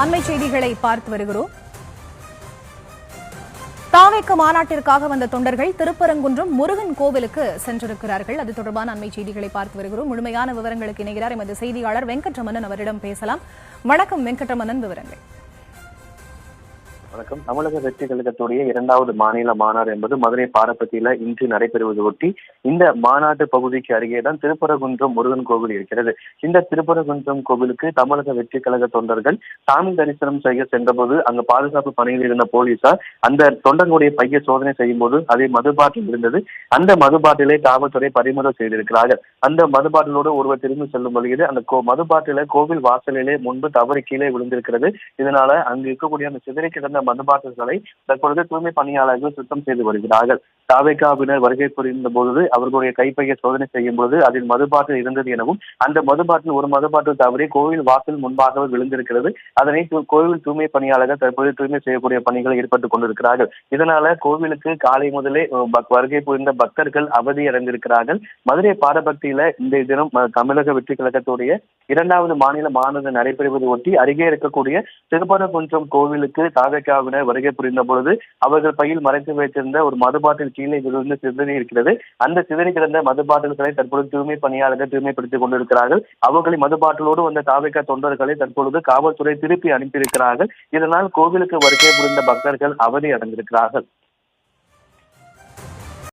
அண்மை செய்திகளை பார்த்து வருகிறோம். தாவேக்க மாநாட்டிற்காக வந்த தொண்டர்கள் திருப்பரங்குன்றம் முருகன் கோவிலுக்கு சென்றிருக்கிறார்கள். அது தொடர்பான அண்மை செய்திகளை பார்த்து வருகிறோம். முழுமையான விவரங்களுக்கு இணைகிறார் எமது செய்தியாளர் வெங்கட்ரமணன் அவரிடம் பேசலாம். வணக்கம் வெங்கட்ரமணன் விவரங்கள். வணக்கம். தமிழக வெற்றி கழகத்துடைய இரண்டாவது மாநில மாநாடு என்பது மதுரை பாரப்பத்தியில இன்று நடைபெறுவது ஒட்டி இந்த மாநாட்டு பகுதிக்கு அருகே தான் திருப்பரங்குன்றம் முருகன் கோவில் இருக்கிறது. இந்த திருப்பரகுன்றம் கோவிலுக்கு தமிழக வெற்றி கழக தொண்டர்கள் சாமி தரிசனம் செய்ய சென்றபோது அங்கு பாதுகாப்பு பணியில் இருந்த போலீசார் அந்த தொண்டர்களுடைய பைய சோதனை செய்யும் போது அதே மதுபாட்டில் இருந்தது. அந்த மதுபாட்டிலே காவல்துறை பறிமுதல் செய்திருக்கிறார்கள். அந்த மதுபாட்டிலோடு ஒருவர் திரும்பி செல்லும் வழியில் அந்த கோ- மதுபாட்டில கோவில் வாசலிலே முன்பு தவறி கீழே விழுந்திருக்கிறது. இதனால அங்கு இருக்கக்கூடிய அந்த சிதறி கிடந்த மதுபாட்டில்களை தற்பொழுது தூய்மை பணியாளர்கள் சுத்தம் செய்து வருகிறார்கள். தாவேகாவினர் வருகை புரிந்த போது அவர்களுடைய கைப்பையை சோதனை செய்யும் பொழுது அதில் மதுபாட்டில் இருந்தது எனவும் அந்த மதுபாட்டில் ஒரு மதுபாட்டில் தவறி கோவில் வாசல் முன்பாக விழுந்திருக்கிறது. அதனை கோவில் தூய்மை பணியாளர்கள் தற்போது தூய்மை செய்யக்கூடிய பணிகள் ஏற்பட்டுக் கொண்டிருக்கிறார்கள். இதனால கோவிலுக்கு காலை முதலே வருகை புரிந்த பக்தர்கள் அவதி அடைந்திருக்கிறார்கள். மதுரை பாரபக்தியில இந்த தினம் தமிழக வெற்றி கழகத்துடைய இரண்டாவது மாநில மாநாடு நடைபெறுவதை ஒட்டி அருகே இருக்கக்கூடிய திருப்பரங்குன்றம் கோவிலுக்கு தாவேகாவினர் வருகை புரிந்த பொழுது அவர்கள் பையில் மறைத்து வைத்திருந்த ஒரு மதுபாட்டில் கீழே விழுந்து சிதறி இருக்கிறது. அந்த சிதறி கிடந்த மதுபாட்டில்களை தற்பொழுது தூய்மை பணியாளர்கள் தூய்மைப்படுத்திக் கொண்டிருக்கிறார்கள். அவர்களை மதுபாட்டிலோடு வந்த தாவிக தொண்டர்களை தற்பொழுது காவல்துறை திருப்பி அனுப்பியிருக்கிறார்கள். இதனால் கோவிலுக்கு வருகை புரிந்த பக்தர்கள் அவதி அடைந்திருக்கிறார்கள்.